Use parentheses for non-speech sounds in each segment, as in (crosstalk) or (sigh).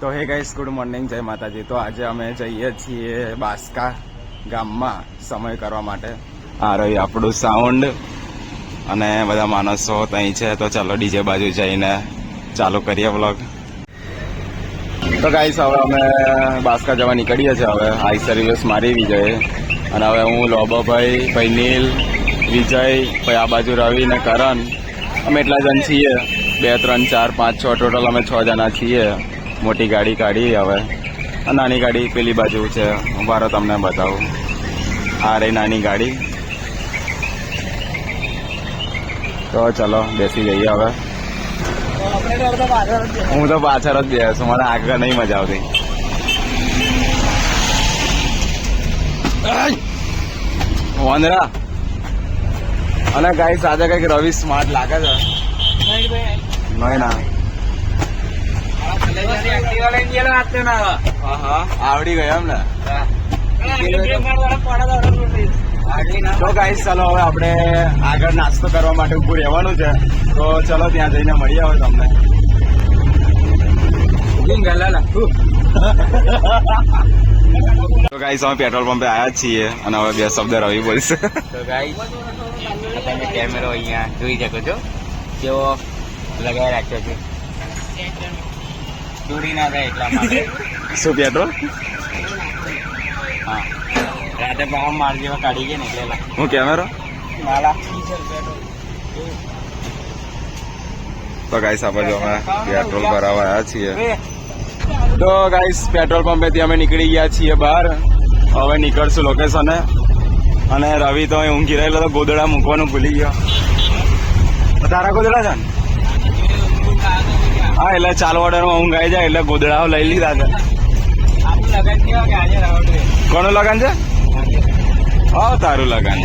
તો હે guys good morning જય માતાજી. તો આજે અમે જઈએ છીએ બાસ્કા ગામમાં સમય કરવા માટે. આ રહી આપણું સાઉન્ડ અને બધા માણસો ત્યાં છે, તો ચાલો ડીજે બાજુ જઈને ચાલુ કરીએ વ્લોગ તો ગાઈસ હવે અમે બાસ્કા જવા નીકળીએ છીએ. હવે આઈ સર્વિસ મારી વિજય. અને હવે હું, લોબોભાઈ, ભાઈ નીલ, વિજય પછી આ બાજુ રવિ ને કરણ. અમે એટલા જણ છીએ. બે, ત્રણ, ચાર, પાંચ, છ ટોટલ અમે છ જણા છીએ. મોટી ગાડી કાઢી હવે. નાની ગાડી પેલી બાજુ છે. ઉભારો તમને બતાવું. આ રહી નાની ગાડી. તો ચલો બેસી જઈએ હવે. હું તો પાછળ જ બેસું. મને આગળ નહીં મજા આવતી. વંદરા. અને ગાઈ સાથે કંઈક રવિ સ્માર્ટ લાગે છે. નહીં ના. આવડી ગયો એમ ને. તો ગાઈસ ચાલો હવે આપણે આગળ નાસ્તો કરવા માટે ઉભું રહેવાનું છે. તો ચલો ત્યાં જઈને મળીએ હવે તમને. તો ગાઈસ અમે પેટ્રોલ પંપે આવ્યા છીએ અને હવે બે શબ્દ રવિ બોલશે. તો ગાઈસ તમે કેમેરો અહીંયા જોઈ શકો છો. કેવો લગાવી રાખ્યો છે. ચોરી ના થાય એટલા માટે. શું પેટ્રોલ હા. રાતે ભાવ માર જેવા કાઢી ગયા ને એટલે હું કેમેરો? નાલા તો ગાઈસ આપણે અમે પેટ્રોલ ભરાવા આવ્યા છીએ. તો ગાઈસ પેટ્રોલ પંપેથી અમે નીકળી ગયા છીએ બહાર. હવે નીકળશું લોકેશને અને રવિ તો અહીં ઊંઘી રહેલો તો ગોદડા મૂકવાનું ભૂલી ગયો. તારા ગોદડા છે ને? હા એટલે ચાલ ઓર્ડરમાં ઊંઘ આવી જાય એટલે ગોદડાઓ લઈ લીધા છે. કોનું લગન છે? હા તારું લગન.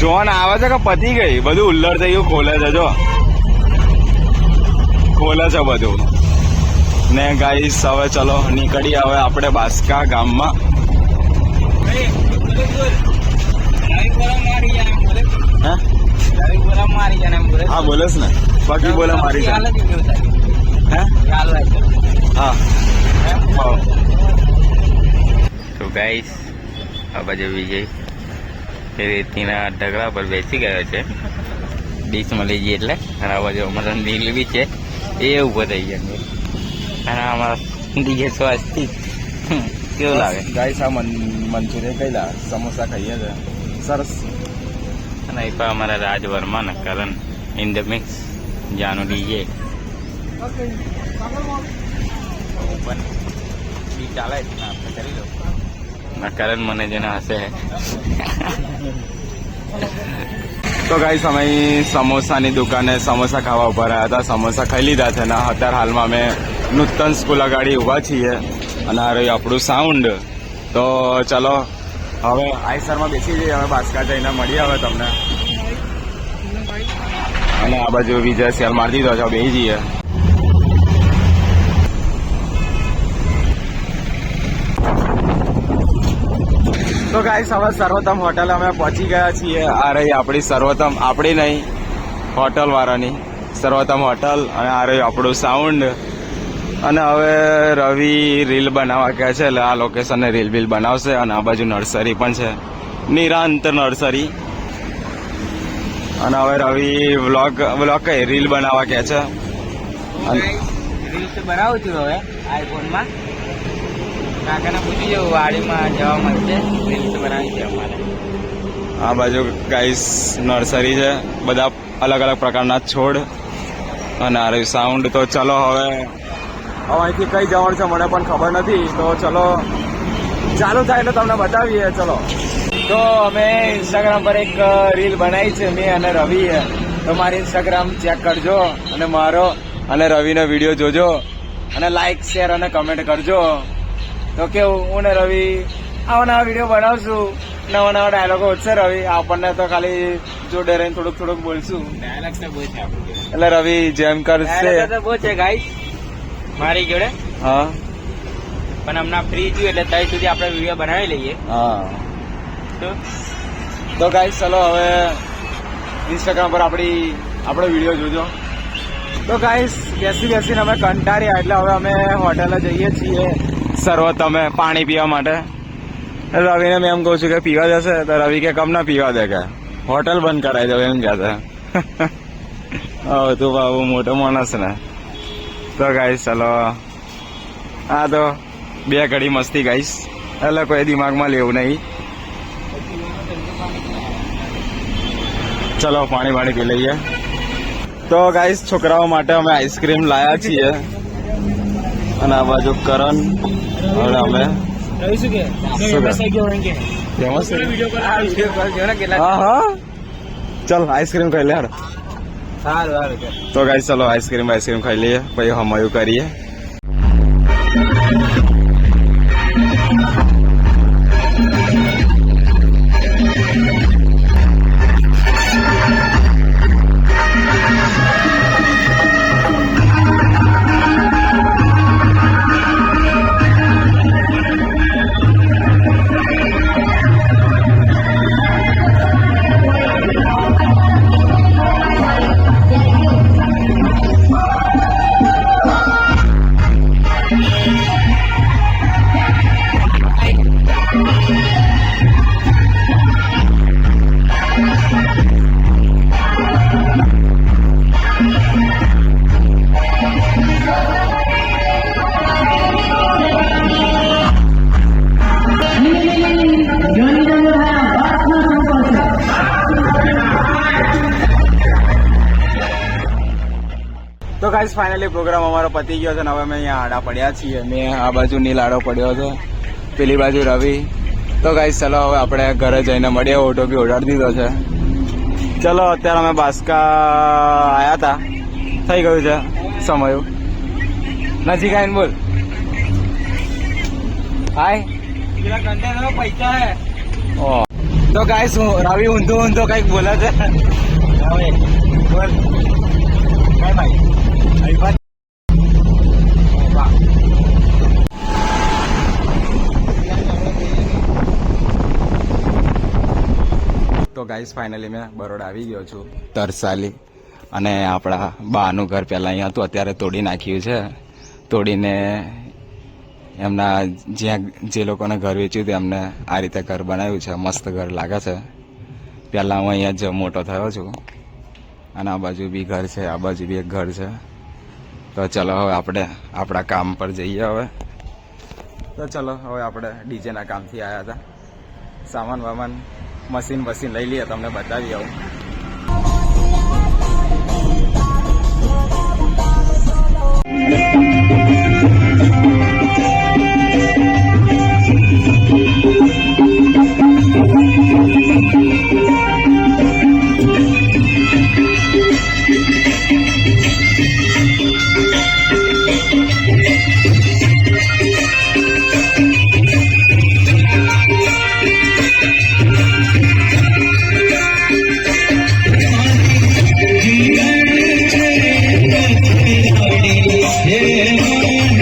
જોન આવે છે કે પતી ગઈ? બધું ઉલ્લર થઈ ગયું ખોલે છે જો. ખોલે છે બધું. ને ગાઈસ હવે ચલો નીકળી હવે આપણે બાસ્કા ગામમાં. હા? બોલેસ ને. બાકી બોલે મારી છે ચાલે જ કેવું થાય હે? તો ગાઈસ આ બાજુ વિજય એ રેતીના ઢગલા પર બેસી ગયો છે. ડીશ મળી ગઈ એટલે. અને આ બાજુ અમારા નીલ બી છે. એ ઊભો થઈ ગયો અને અમારા ડીજે સ્વાસ્થ્ય. કેવું લાગે? ગાઈસ આ મંચુરિયન કઈલા સમોસા ખાઈએ છે. સરસ. અને એ પણ અમારા રાજ વર્મા ને કરણ ઇન ધ મિક્સ જાનુ ડીજે બી ચાલે ને આપણે કરી લો ના કરણ મને જેને હશે તો ગાઈસ અમે સમોસાની દુકાને સમોસા ખાવા ઊભા રહ્યા હતા. સમોસા ખાઈ લીધા છે અને અત્યારે હાલમાં અમે નૂતન સ્કૂલ અગાડી ઊભા છીએ અને આ રહ્યું આપણું સાઉન્ડ તો ચલો હવે આઈસરમાં બેસી જઈએ હવે બાસ્કા જઈને મળીએ હવે તમને. અને આ બાજુ વિજય શેર મારી દીધો છો. બે જઈએ. તો ગાઈસ હવે સર્વોત્તમ હોટલ અમે પહોંચી ગયા છીએ. આ રહી આપણી સર્વોત્તમ, આપણી નહીં, હોટલ વાળાની સર્વોત્તમ હોટલ અને આ રહ્યું આપણું સાઉન્ડ અને હવે રવિ રીલ બનાવવા કહે છે, એટલે આ લોકેશને રીલ બિલ બનાવશે અને આ બાજુ નર્સરી પણ છે. નિરાંત નર્સરી. અને હવે રવિ વ્લોગ વ્લોગ કઈ? રીલ બનાવવા કહે છે. અને- તો બનાવું છું હવે આઈફોનમાં કાકાને પૂછી જવું વાડીમાં જવા મળશે? રીલ્સ બનાવી છે અમારે. આ બાજુ ગાઈસ નર્સરી છે. બધા અલગ અલગ પ્રકારના છોડ. અને આ રહ્યું સાઉન્ડ તો ચલો હવે હવે અહીંથી કઈ જવાનું છે મને પણ ખબર નથી. તો ચલો ચાલુ થાય એટલે તમને બતાવીએ. ચલો. તો અમે ઇન્સ્ટાગ્રામ પર એક રીલ બનાવી છે મેં અને રવિ તો મારી ઇન્સ્ટાગ્રામ ચેક કરજો અને મારો અને રવિનો વીડિયો જોજો અને લાઈક શેર અને કમેન્ટ કરજો. તો કેવું હું ને રવિ આવા નવા વીડિયો બનાવશું. નવા નવા ડાયલોગો વધશે રવિ. આપણને તો ખાલી જોડે રહીને થોડુંક થોડુંક બોલશું. ડાયલોગ તો બહુ છે આપણું એટલે રવિ જેમ કરશે. તો બહુ છે ગાઈસ મારી જોડે. હા. પણ હમણાં ફ્રી થયું એટલે ત્યાં સુધી આપણે વીડિયો બનાવી લઈએ. હા. તો તો ગાઈસ ચલો હવે ઇન્સ્ટાગ્રામ પર આપણી, આપણો વીડિયો જોજો. તો ગાઈસ બેસી બેસીને અમે કંટાળ્યા એટલે હવે અમે હોટેલે જઈએ છીએ. સર્વત અમે પાણી પીવા માટે. રવિને મેં એમ કહું છું કે પીવા જશે, તો રવિ કે કમ ના પીવા દે કે. હોટલ બંધ કરાવી દો એમ કહેતા (laughs) હવે તું બાબુ મોટો માણસ ને. તો ગાઈસ ચલો. હા તો બે ઘડી મસ્તી ગાઈશ એટલે કોઈ દિમાગમાં લેવું નહીં. ચલો પાણી પાણી પી લઈએ. તો ગાઈસ છોકરાઓ માટે અમે આઈસ્ક્રીમ લાયા છીએ. અને આ બાજુ કરણ અને અમે ચલ આઈસ્ક્રીમ ખાઈ લે તો ગાઈસ ચલો આઈસ્ક્રીમ આઈસ્ક્રીમ ખાઈ લઈએ. પછી હમાયું કરીએ. ગાઈસ ફાઇનલી પ્રોગ્રામ અમારો પતી ગયો છે અને હવે અમે અહીંયા આડા પડ્યા છીએ. મેં આ બાજુ નીલ આડો પડ્યો છે. પેલી બાજુ રવિ. તો ગાઈસ ચલો હવે આપણે ઘરે જઈને મળીએ. ઓટો બી ઓર્ડર દીધો છે. ચલો અત્યારે અમે બાસ્કા આવ્યા હતા થઈ ગયું છે સમયું. નજીક આવીને બોલ. હાય પૈસા ઓ. તો ગાઈસ રવિ ઊંધો ઊંધો કંઈક બોલે છે. હવે બોલ. તો ગાઈસ ફાઇનલી મેં બરોડા આવી ગયો છું. તરસાલી. અને આપણા બાનું ઘર પહેલાં અહીંયા હતું, અત્યારે તોડી નાખ્યું છે. તોડીને એમના જ્યાં જે લોકોને ઘર વેચ્યું હતું, એમને આ રીતે ઘર બનાવ્યું છે. મસ્ત ઘર લાગે છે. પહેલાં હું અહીંયા જ મોટો થયો છું. અને આ બાજુ બી ઘર છે, આ બાજુ બી એક ઘર છે. તો ચલો હવે આપણે આપણા કામ પર જઈએ હવે. તો ચલો હવે આપણે ડીજેના કામથી આવ્યા હતા. સામાન વામાન, મશીન મશીન લઈ લઈએ, તમને બતાવી આવું.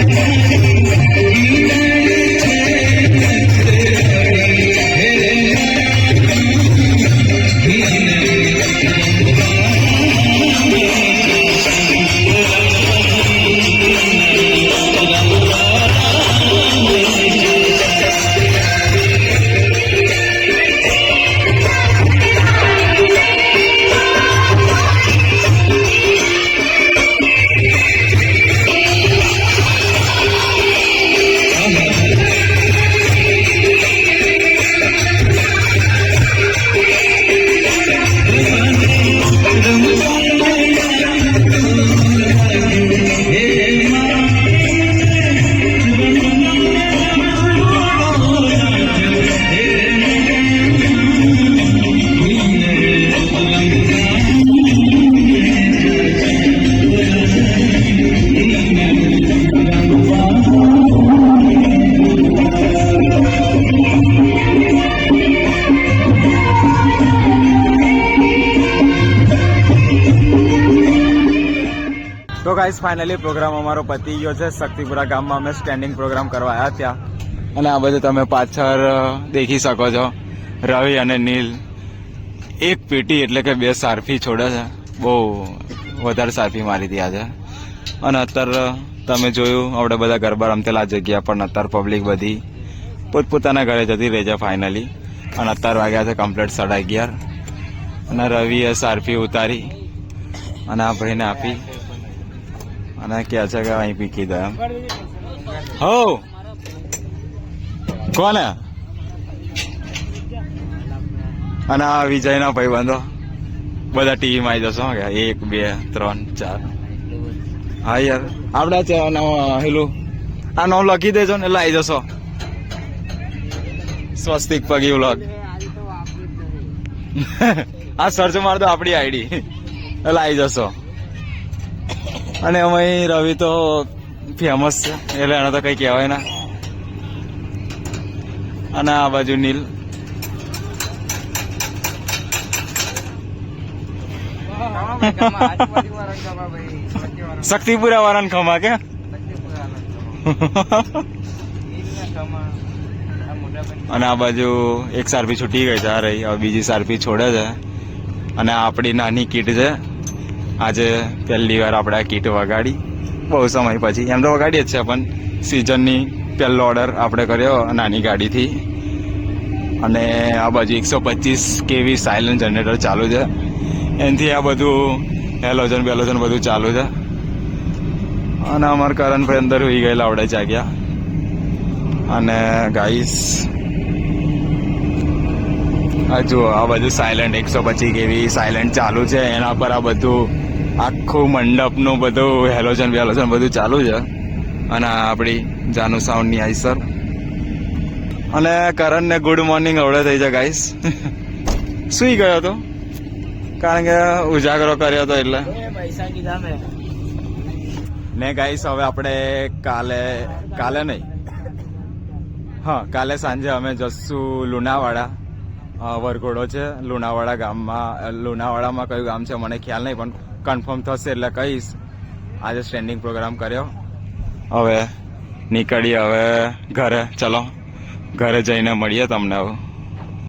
Yeah. (laughs) તો ગાઈઝ ફાઇનલી પ્રોગ્રામ અમારો પતી ગયો છે. શક્તિપુરા ગામમાં અમે સ્ટેન્ડિંગ પ્રોગ્રામ કરવા આવ્યા ત્યાં. અને આ બધું તમે પાછળ દેખી શકો છો. રવિ અને નીલ. એક પેટી એટલે કે બે સારફી છોડે છે. બહુ વધારે સારફી મારી હતી આજે. અને અત્યારે તમે જોયું, આપણે બધા ગરબા રમતેલા જગ્યા પણ અત્યારે પબ્લિક બધી પોતપોતાના ઘરે જતી રહે છે ફાઇનલી અને અત્યારે વાગ્યા છે કમ્પ્લીટ સાડા અગિયાર. અને રવિએ સારફી ઉતારી. અને આ ભાઈને આપી. અને ક્યાં છે કે અહીં પીકી દો હો. કોને? અને આ વિજયના ભાઈબંધો. બધા ટીવીમાં આવી જશો કે એક, બે, ત્રણ, ચાર. હા યાર. આપણે છે હેલું. આ નામ લખી દેજો ને એટલે આવી જશો. સ્વસ્તિક પગી વ્લોગ. (laughs) આ સર્ચ માર દો આપણી આઈડી. એટલે આવી જશો. અને અમે રવિ તો ફેમસ છે, એટલે એને તો કઈ કહેવાય ના. અને આ બાજુ નીલ. શક્તિપુરા વાળાને ખમા કે? અને આ બાજુ એક સારપી છૂટી ગઈ છે, આ રહી, હવે બીજી સારપી છોડે છે. અને આપણી નાની કીટ છે. આજે પહેલી વાર આપણે કીટ વગાડી. બહુ સમય પછી. એમ તો વગાડીએ જ છે, પણ સિઝનની પહેલો ઓર્ડર આપણે કર્યો નાની ગાડીથી. અને આ બાજુ એકસો પચીસ કેવી સાયલન્ટ જનરેટર ચાલુ છે. એનાથી આ બધું હેલોજન બેલોજન બધું ચાલુ છે. અને અમારા કરણભાઈ અંદર હોઈ ગયેલા આવડે જાગ્યા. અને ગાઈસ આ જુઓ, આ બધું સાયલન્ટ એકસો પચીસ કેવી સાયલન્ટ ચાલુ છે. એના પર આ બધું આખું મંડપનું બધું હેલોજન વેલોજન બધું ચાલુ છે. અને આપણી જાનુ સાઉન્ડની આઈસર અને કરણને ગુડ મોર્નિંગ અવડે થઈ છે ગાઈસ સુઈ ગયો હતો કારણ કે ઉજાગરો કર્યો હતો એટલે. ને ગાઈસ હવે આપણે કાલે કાલે નહીં. હા કાલે સાંજે અમે જશું લુણાવાડા. વરઘોડો છે લુણાવાડા ગામમાં લુણાવાડામાં કયું ગામ છે મને ખ્યાલ નહીં પણ કન્ફર્મ થશે એટલે કહીશ. આજે સ્ટેન્ડિંગ પ્રોગ્રામ કર્યો. હવે નીકળીએ હવે ઘરે. ચલો, ઘરે જઈને મળીએ તમને હવે.